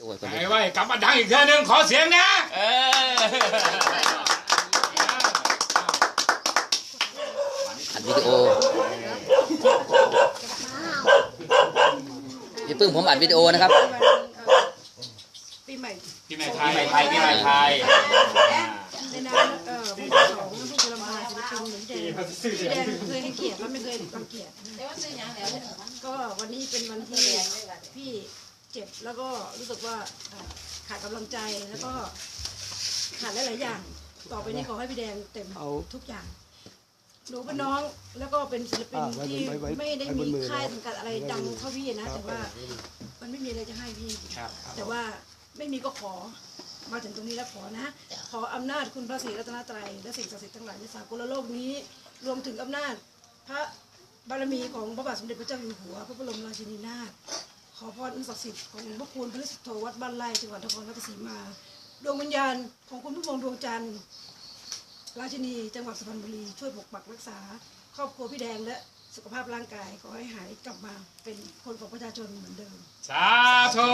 โอ้ยคนไอ้นี้ไว้กลับมาดังอีกเทื่อนึงขอเสียงนะเอออัดวิดีโอพี่ปึ้งผมอัดวิดีโอนะครับปีใหม่พี่แม่ไทยไทยพี่แม่ไทยในนามเอ่อผู้ที่สองผู้กำลังมาศิลปินเหมือนเดิมพี่แดงเคยให้เกียรติและไม่เคยรังเกียจก็วันนี้เป็นวันที่พี่ เจ็บแล้วก็รู้สึกว่าเอ่อขาดกำลังใจแล้วก็ขาดหลายๆอย่าง ต่อไปนี้ขอให้พี่แดงเต็มทุกอย่างหนูเป็นน้องแล้วก็เป็นศิลปินที่ไม่ได้มีค่ายสังกัดอะไรดังเท่าพี่นะ แต่ว่ามันไม่มีอะไรจะให้พี่ครับแต่ว่าไม่มีก็ขอมาถึงตรงนี้แล้วขอนะ ขออำนาจคุณพระศรีรัตนตรัยและสิ่งศักดิ์สิทธิ์ทั้งหลายในสากลโลกนี้ รวมถึงอำนาจพระบารมีของพระบาทสมเด็จพระเจ้าอยู่หัว พระบรมราชินีนาถ ขอพรอันศักดิ์สิทธิ์ของพระคุณพระฤาษีโทวัดบ้านไร่จังหวัดนครราชสีมา ดวงวิญญาณของคุณผู้พวงดวงจันทร์ ราชินีจังหวัดสุพรรณบุรีช่วยปกปักรักษา ครอบครัวพี่แดงและสุขภาพร่างกายขอให้หายกลับมาเป็นคนของประชาชนเหมือนเดิม สาธุ